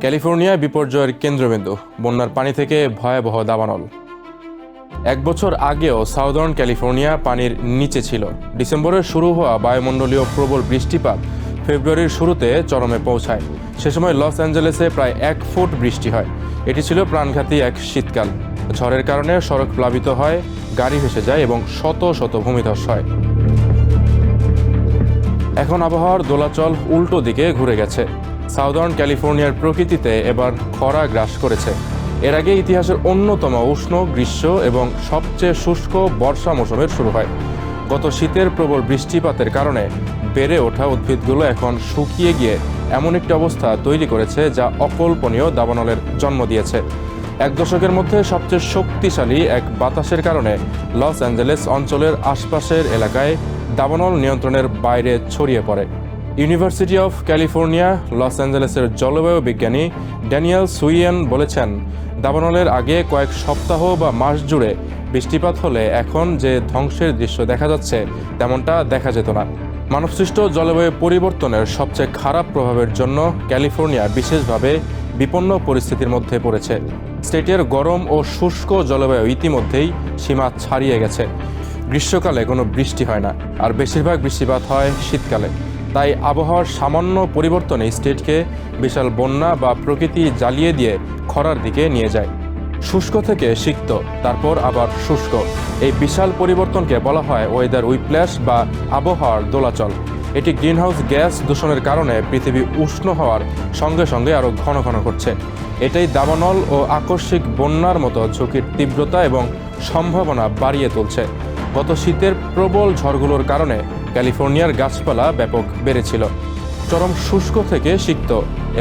California বিপর্যয়ের কেন্দ্রবিন্দু, বন্যার পানি থেকে ভয়াবহ দাবানল। এক বছর আগেও সাউদার্ন ক্যালিফোর্নিয়া পানির নিচে ছিল। ডিসেম্বরের শুরু হওয়া বায়ুমণ্ডলীয় প্রবল বৃষ্টিপাত ফেব্রুয়ারির শুরুতে চরমে পৌঁছায়। সে সময় লস অ্যাঞ্জেলেসে প্রায় এক ফুট বৃষ্টি হয়। এটি ছিল প্রাণঘাতী এক শীতকাল। ঝড়ের কারণে সড়ক প্লাবিত হয়, গাড়ি ভেসে যায় এবং শত শত ভূমিধস হয়। এখন আবহাওয়ার দোলাচল উল্টো দিকে ঘুরে গেছে। সাউদার্ন ক্যালিফোর্নিয়ার প্রকৃতিতে এবার খরা গ্রাস করেছে। এর আগে ইতিহাসের অন্যতম উষ্ণ গ্রীষ্ম এবং সবচেয়ে শুষ্ক বর্ষা মৌসুমের শুরু হয়। গত শীতের প্রবল বৃষ্টিপাতের কারণে বেড়ে ওঠা উদ্ভিদগুলো এখন শুকিয়ে গিয়ে এমন একটি অবস্থা তৈরি করেছে যা অকল্পনীয় দাবানলের জন্ম দিয়েছে। এক দশকের মধ্যে সবচেয়ে শক্তিশালী এক বাতাসের কারণে লস অ্যাঞ্জেলেস অঞ্চলের আশপাশের এলাকায় দাবানল নিয়ন্ত্রণের বাইরে ছড়িয়ে পড়ে। ইউনিভার্সিটি অফ ক্যালিফোর্নিয়া, লস অ্যাঞ্জেলেসের জলবায়ু বিজ্ঞানী ড্যানিয়েল সুইয়েন বলেছেন, দাবানলের আগে কয়েক সপ্তাহ বা মাস জুড়ে বৃষ্টিপাত হলে এখন যে ধ্বংসের দৃশ্য দেখা যাচ্ছে, তেমনটা দেখা যেত না। মানবসৃষ্ট জলবায়ু পরিবর্তনের সবচেয়ে খারাপ প্রভাবের জন্য ক্যালিফোর্নিয়া বিশেষভাবে বিপন্ন পরিস্থিতির মধ্যে পড়েছে। স্টেটের গরম ও শুষ্ক জলবায়ু ইতিমধ্যেই সীমা ছাড়িয়ে গেছে। গ্রীষ্মকালে কোনো বৃষ্টি হয় না, আর বেশিরভাগ বৃষ্টিপাত হয় শীতকালে। তাই আবহাওয়ার সামান্য পরিবর্তনে স্টেটকে বিশাল বন্যা বা প্রকৃতি জ্বালিয়ে দিয়ে খরার দিকে নিয়ে যায়। শুষ্ক থেকে সিক্ত, তারপর আবার শুষ্ক। এই বিশাল পরিবর্তনকে বলা হয় ওয়েদার উইপ্ল্যাশ বা আবহাওয়ার দোলাচল। এটি গ্রিনহাউস গ্যাস দূষণের কারণে পৃথিবী উষ্ণ হওয়ার সঙ্গে সঙ্গে আরও ঘন ঘন করছে এটাই দাবানল ও আকস্মিক বন্যার মতো ঝুঁকির তীব্রতা এবং সম্ভাবনা বাড়িয়ে তুলছে। গত শীতের প্রবল ঝড়গুলোর কারণে ক্যালিফোর্নিয়ার গাছপালা ব্যাপক বেড়েছিল। চরম শুষ্ক থেকে সিক্ত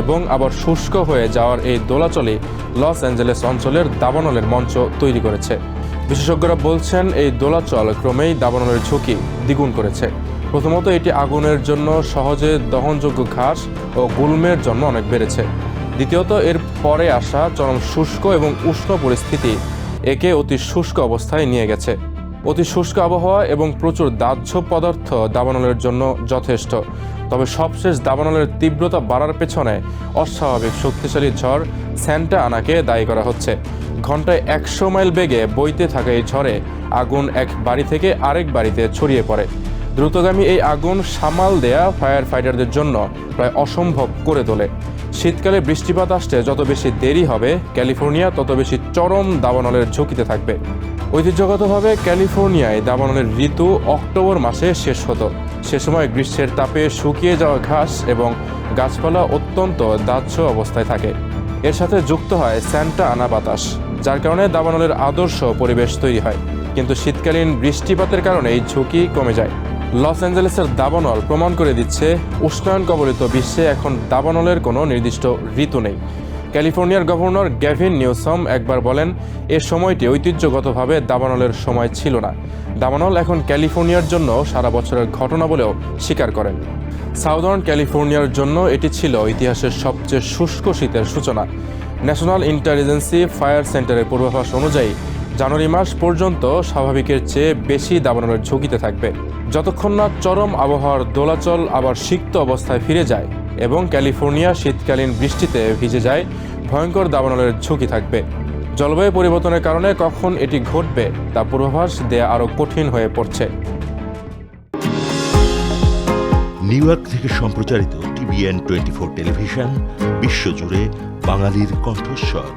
এবং আবার শুষ্ক হয়ে যাওয়ার এই দোলাচলে লস অ্যাঞ্জেলেস অঞ্চলের দাবানলের মঞ্চ তৈরি করেছে। বিশেষজ্ঞরা বলছেন, এই দোলাচল ক্রমেই দাবানলের ঝুঁকি দ্বিগুণ করেছে। প্রথমত, এটি আগুনের জন্য সহজে দহনযোগ্য ঘাস ও গুল্মের জন্য অনেক বেড়েছে। দ্বিতীয়ত, এর পরে আসা চরম শুষ্ক এবং উষ্ণ পরিস্থিতি একে অতি শুষ্ক অবস্থায় নিয়ে গেছে। অতি শুষ্ক আবহাওয়া এবং প্রচুর দাহ্য পদার্থ দাবানলের জন্য যথেষ্ট। তবে সবশেষ দাবানলের তীব্রতা বাড়ার পেছনে অস্বাভাবিক শক্তিশালী ঝড় স্যান্টা আনাকে দায়ী করা হচ্ছে। ঘন্টায় একশো মাইল বেগে বইতে থাকা এই ঝড়ে আগুন এক বাড়ি থেকে আরেক বাড়িতে ছড়িয়ে পড়ে। দ্রুতগামী এই আগুন সামাল দেয়া ফায়ার ফাইটারদের জন্য প্রায় অসম্ভব করে তোলে। শীতকালে বৃষ্টিপাত আসতে যত বেশি দেরি হবে ক্যালিফোর্নিয়া, তত বেশি চরম দাবানলের ঝুঁকিতে থাকবে। ঐতিহ্যগতভাবে ক্যালিফোর্নিয়ায় দাবানলের ঋতু অক্টোবর মাসে শেষ হতো। সে সময় গ্রীষ্মের তাপে শুকিয়ে যাওয়া ঘাস এবং গাছপালা অত্যন্ত দাহ্য অবস্থায় থাকে। এর সাথে যুক্ত হয় স্যান্টা আনা বাতাস, যার কারণে দাবানলের আদর্শ পরিবেশ তৈরি হয়। কিন্তু শীতকালীন বৃষ্টিপাতের কারণে এই ঝুঁকি কমে যায়। লস অ্যাঞ্জেলেসের দাবানল প্রমাণ করে দিচ্ছে, উষ্ণায়ন কবলিত বিশ্বে এখন দাবানলের কোনো নির্দিষ্ট ঋতু নেই। ক্যালিফোর্নিয়ার গভর্নর গ্যাভিন নিউসম একবার বলেন, এ সময়টি ঐতিহ্যগতভাবে দাবানলের সময় ছিল না। দাবানল এখন ক্যালিফোর্নিয়ার জন্য সারা বছরের ঘটনা বলেও স্বীকার করেন। সাউদার্ন ক্যালিফোর্নিয়ার জন্য এটি ছিল ইতিহাসের সবচেয়ে শুষ্ক শীতের সূচনা। ন্যাশনাল ইন্টেলিজেন্সি ফায়ার সেন্টারের পূর্বাভাস অনুযায়ী, জানুয়ারি মাস পর্যন্ত স্বাভাবিকের চেয়ে বেশি দাবানলের ঝুঁকিতে থাকবে। যতক্ষণ না চরম আবহাওয়ার দোলাচল আবার সিক্ত অবস্থায় ফিরে যায় এবং ক্যালিফোর্নিয়া শীতকালীন বৃষ্টিতে ভিজে যায়, ভয়ঙ্কর দাবানলের ঝুঁকি থাকবে। জলবায়ু পরিবর্তনের কারণে কখন এটি ঘটবে তা পূর্বাভাস দেয়া আরও কঠিন হয়ে পড়ছে। নিউ ইয়র্ক থেকে সম্প্রচারিত টিভিএন টোয়েন্টি ফোর টেলিভিশন, বিশ্বজুড়ে বাঙালির কণ্ঠস্বর।